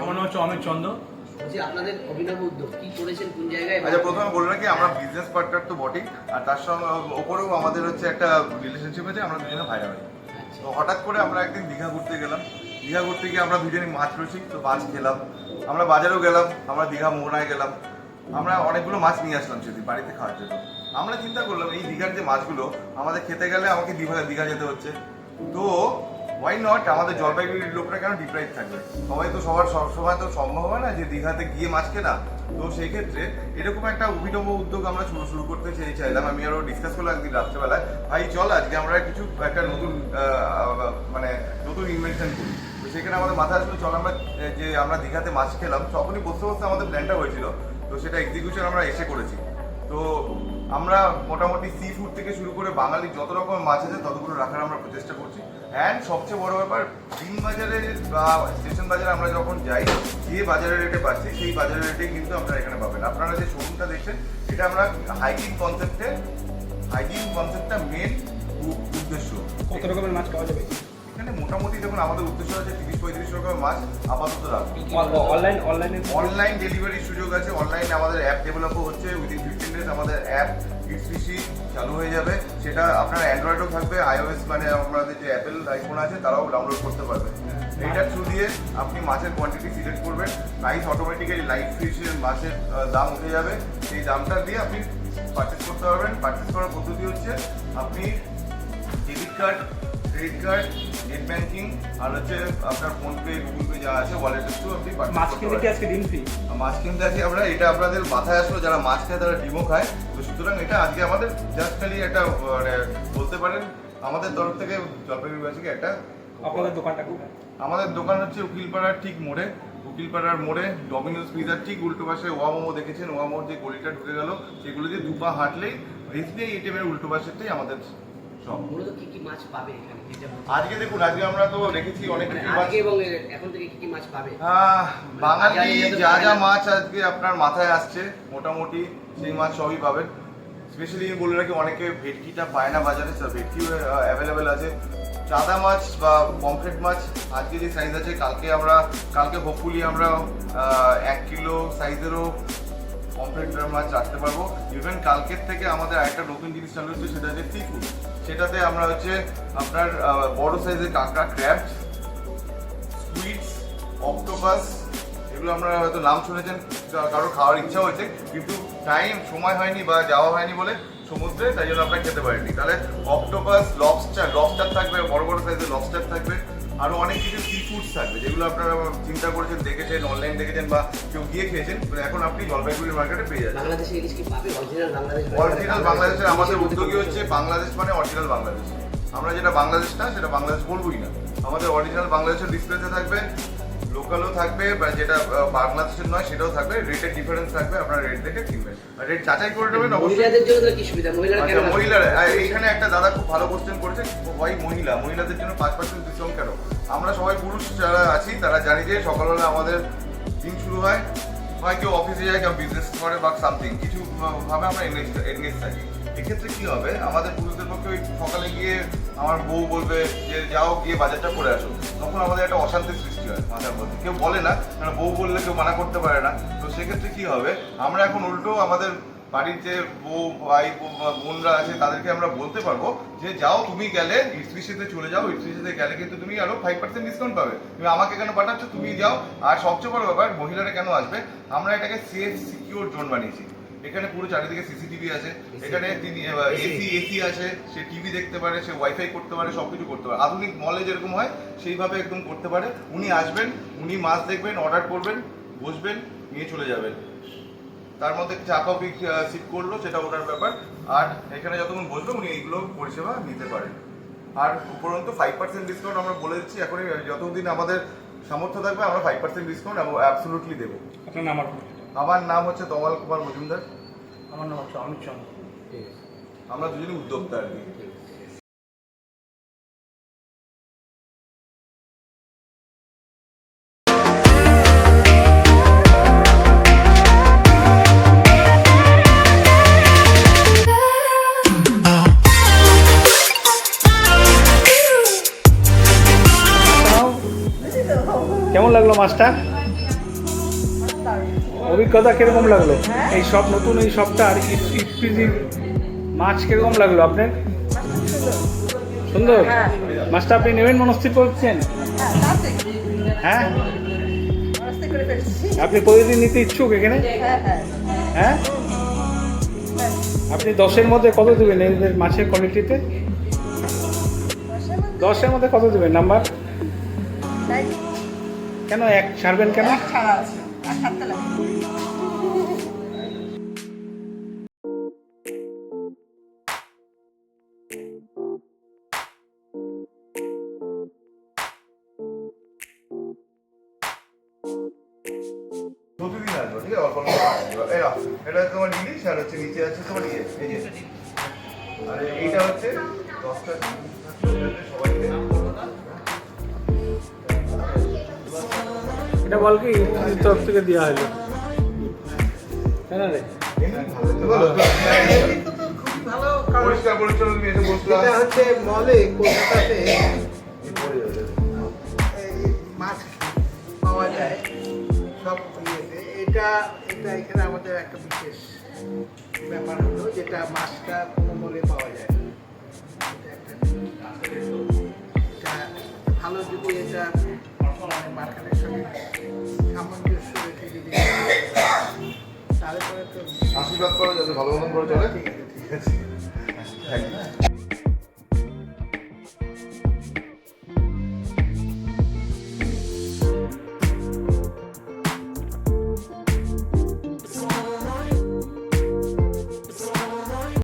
আমার নাম হচ্ছে অমিত চন্দ্র বলছি আপনাদের অভিনব উদ্যোগ কি করেছেন কোন জায়গায়? আচ্ছা প্রথমে বলে রাখি আমরা বিজনেস পার্টনার তো বটেই আর তার সঙ্গে ওপরেও আমাদের হচ্ছে একটা রিলেশনশিপ আছে আমরা দুজনে ভাই ভাই আচ্ছা। তো হঠাৎ করে আমরা একদিন দীঘা ঘুরতে গেলাম। দীঘা ঘুরতে গিয়ে আমরা দুজনে মাছ রয়েছি তো মাছ খেলাম। আমরা বাজারেও গেলাম আমরা দীঘা মোহনায় গেলাম। আমরা অনেকগুলো মাছ নিয়ে আসলাম সেদিন বাড়িতে খাওয়ার জন্য। আমরা চিন্তা করলাম এই দীঘার যে মাছগুলো আমাদের খেতে গেলে আমাকে দীঘা দীঘা যেতে হচ্ছে। তো ওয়াই নট আমাদের জলপাইগুড়ির লোকরা কেন ডিপ্রাইভ থাকবে সবাই তো সবার সবসময় তো সম্ভব হয় না যে দীঘাতে গিয়ে মাছ কেনা। তো সেই ক্ষেত্রে এরকম একটা অভিনব উদ্যোগ আমরা শুরু শুরু করতে চাই চাইলাম। আমি আরও ডিসকাস করলাম একদিন রাত্রেবেলায়। ভাই, চল আজকে আমরা কিছু একটা নতুন মানে নতুন ইনভেনশন করি। তো সেখানে আমাদের মাথায় আসলে, চল আমরা যে আমরা দীঘাতে মাছ খেলাম, তখনই বসতে বসতে আমাদের প্ল্যানটা হয়েছিল। তো সেটা এক্সিকিউশন আমরা এসে করেছি। তো আমরা মোটামুটি সি ফুড থেকে শুরু করে বাঙালির যত রকম মাছ আছে, ততগুলো রাখার আমরা প্রচেষ্টা করছি। অ্যান্ড সবচেয়ে বড় ব্যাপার দিন বাজারে বা স্টেশন বাজারে আমরা যখন যাই, যে বাজারের রেটে পাচ্ছি, সেই বাজারের রেটে কিন্তু আপনারা এখানে পাবেন। আপনারা যে শোরুমটা দেখছেন এটা আমরা হাইজিন কনসেপ্টে হাইজিন কনসেপ্টটা মেন উদ্দেশ্য। কত রকমের মাছ পাওয়া যাবে? এখানে মোটামুটি দেখুন আমাদের উদ্দেশ্য আছে তিরিশ পঁয়ত্রিশ রকমের মাছ আপাতত রাখব অনলাইন অনলাইনে অনলাইন ডেলিভারির সুযোগ আছে অনলাইনে আমাদের অ্যাপ ডেভেলপও হচ্ছে উইদিন ফিফটিন ডেজ আমাদের অ্যাপ ইটস ফিশি চালু হয়ে যাবে। সেটা আপনার অ্যান্ড্রয়েডও থাকবে আইওএস মানে আমাদের যে অ্যাপেল আইফোন আছে তারাও ডাউনলোড করতে পারবে। এইটার থ্রু দিয়ে আপনি মাছের কোয়ান্টিটি সিলেক্ট করবেন প্রাইস অটোমেটিক্যালি লাইট ফিশের মাছের দাম উঠে যাবে। সেই দামটা দিয়ে আপনি পারচেস করতে পারবেন। পারচেস করার পদ্ধতি হচ্ছে আপনি debit card credit card net banking আর হচ্ছে আপনার ফোনপে গুগল পে যা আছে ওয়ালেটের থ্রু আপনি মাছ কিনতে কি আজকে দিন ফ্রি মাছ কিনতে আমরা এটা আপনাদের মাথায় আসলো যারা মাছ খায় তারা ডিমও খায়। তো সুতরাং এটা আজকে আমাদের জাস্ট খালি একটা মানে বলতে পারেন আমাদের তরফ থেকে জলপাইগুড়িবাসীকে একটা আপনাদের দোকানটা আমাদের দোকান হচ্ছে উকিলপাড়ার ঠিক মোড়ে উকিলপাড়ার মোড়ে ডমিনোস পিজার ঠিক উল্টো পাশে ওয়া মোমো দেখেছেন ওয়া মোমোর যে গলিটা ঢুকে গেল সেগুলো দিয়ে দুপা হাঁটলেই এসবিআই এটিএমের উল্টো পাশেরটাই আমাদের মূলত কি কি মাছ পাবে এখানে? আজকে দেখুন আজকে আমরা তো রেখেছি অনেক মানে মাছ। আজকে এবং এখন থেকে কি কি মাছ পাবে? বাঙালি যা যা মাছ আজকে আপনার মাথায় আসছে মোটামুটি সেই মাছ সবই পাবেন। স্পেশালি বলে রাখি অনেকে ভেটকিটা পায় না বাজারে স্যার ভেটকি অ্যাভেলেবেল আছে। চাদা মাছ বা পমফ্রেট মাছ আজকে যে সাইজ আছে কালকে আমরা কালকে হোপফুলি আমরা এক কিলো সাইজেরও পমফ্রেট মাছ রাখতে পারব। ইভেন কালকের থেকে আমাদের একটা নতুন জিনিস চালু হচ্ছে সেটা হচ্ছে সি ফুড সেটাতে আমরা হচ্ছে আপনার বড় সাইজের কাঁকড়া ক্র্যাপস সুইটস অক্টোপাস এগুলো আমরা হয়তো নাম শুনেছেন কারও খাওয়ার ইচ্ছা হয়েছে, কিন্তু টাইম সময় হয়নি বা যাওয়া হয়নি বলে সমুদ্রে, তাই জন্য আপনারা খেতে পারেননি তাহলে অক্টোপাস লবস্টার লবস্টার থাকবে, বড় বড় সাইজের লবস্টার থাকবে আরও অনেক কিছু সি ফুডস থাকবে যেগুলো আপনারা চিন্তা করেছেন দেখেছেন অনলাইন দেখেছেন বা কেউ গিয়ে খেয়েছেন এখন আপনি জলপাইগুড়ির মার্কেটে পেয়ে যাচ্ছেন। বাংলাদেশে ইলিশ কি পাবে? অরিজিনাল বাংলাদেশ অরিজিনাল বাংলাদেশের আমাদের উদ্যোগী হচ্ছে বাংলাদেশ মানে অরিজিনাল বাংলাদেশ। আমরা যেটা বাংলাদেশ না সেটা বাংলাদেশ বলবোই না। আমাদের অরিজিনাল বাংলাদেশের ডিসপ্লেতে থাকবে লোকালও থাকবে বা যেটা বাংলাদেশের নয় সেটাও থাকবে। রেটের ডিফারেন্স থাকবে আপনারা রেট দেখে কিনবেন। রেট যাচাই করে নেবেন মহিলাদের জন্য কি সুবিধা? মহিলারা আচ্ছা? মহিলারা এইখানে একটা দাদা খুব ভালো কোশ্চেন করেছে ওয়াই মহিলা? মহিলাদের জন্য পাঁচ পার্সেন্ট ডিসকাউন্ট কেন? আমরা সবাই পুরুষ যারা আছি তারা জানি যে সকালবেলা আমাদের দিন শুরু হয় হয় কেউ অফিসে যায় কেউ বিজনেস করে বা সামথিং কিছু ভাবে আমরা এনগেজ এনগেজ থাকি। এক্ষেত্রে কি হবে? আমাদের পুরুষদের পক্ষে ওই সকালে গিয়ে আমার বউ বলবে যে, যাও গিয়ে বাজারটা করে আসো। তখন আমাদের একটা অশান্তির সৃষ্টি হয় মাথার মধ্যে। কেউ বলে না, কারণ বউ বললে কেউ মানা করতে পারে না। তো সেক্ষেত্রে কি হবে? আমরা এখন উল্টো আমাদের বাড়ির যে বউ, ভাই, বোনরা আছে, তাদেরকে আমরা বলতে পারব যে, যাও তুমি গেলে ইটসপিসিতে চলে যাও ইটসপিসিতে গেলে কিন্তু তুমি আরও ফাইভ পার্সেন্ট ডিসকাউন্ট পাবে। তুমি আমাকে কেন পাঠাচ্ছ? তুমি যাও। আর সবচেয়ে বড় ব্যাপার, মহিলারা কেন আসবে? আমরা এটাকে সেফ সিকিউর জোন বানিয়েছি। এখানে পুরো চারিদিকে সিসিটিভি আছে। এখানে তিনি এসি এসি আছে সে টিভি দেখতে পারে সে ওয়াইফাই করতে পারে সবকিছু করতে পারে। আধুনিক মলে যেরকম হয় সেইভাবে একদম করতে পারে। উনি আসবেন উনি মাছ দেখবেন অর্ডার করবেন বসবেন নিয়ে চলে যাবেন। তার মধ্যে চা কফি সিট করল সেটা ওনার ব্যাপার। আর এখানে যতক্ষণ বসবে উনি এইগুলো পরিষেবা নিতে পারেন। আর উপরন্তু ফাইভ পার্সেন্ট ডিসকাউন্ট আমরা বলে দিচ্ছি এখন যতদিন আমাদের সামর্থ্য থাকবে আমরা ফাইভ পার্সেন্ট ডিসকাউন্ট অ্যাবসলুটলি দেবো। আপনার নাম আর পরিচয়। আমার নাম হচ্ছে তমাল কুমার মজুমদার। আমার নাম হচ্ছে অমিত চন্দ্র। আমরা দুজনই উদ্যোক্তা আর কি। আছে। লাগল মাছটা? অভিজ্ঞতা কীরকম লাগল? এই সব নতুন এই সবটার ইপিজি মাছ কীরকম লাগল আপনার? সুন্দর। মাছটা আপনি নেবেন মনস্থির করছেন? হ্যাঁ? আপনি প্রতিদিন নিতে ইচ্ছুক এখানে? হ্যাঁ? আপনি দশের মধ্যে কত দেবেন এদের মাছের কোয়ালিটিতে দশের মধ্যে কত দেবেন? নাম্বার? কেন এক ছাড়বেন কেন? প্রতিদিন আসব ঠিক আছে? অল্প অল্প নাও, এটা হচ্ছে তোমার ইলিশ আর হচ্ছে নিচে আছে তোমার ইয়ে এই যে। আর এইটা হচ্ছে দশটা সবাইকে এটা বল কি? তরফ থেকে দেওয়া হলো। পরিষ্কার পরিচ্ছন্ন তুমি এসে বসলাম এটা হচ্ছে মলে কলকাতাতে এটা এটা এখানে আমাদের একটা বিশেষ ব্যাপার হলো যেটা মাছটা কোনো মলে পাওয়া যায়। এটা ভালো যদি এটা মানে মার্কেটের সঙ্গে সামঞ্জস্য রেখে যদি তাহলে তো আশীর্বাদ করো যাতে ভালো মতন করে চলে। ঠিক আছে।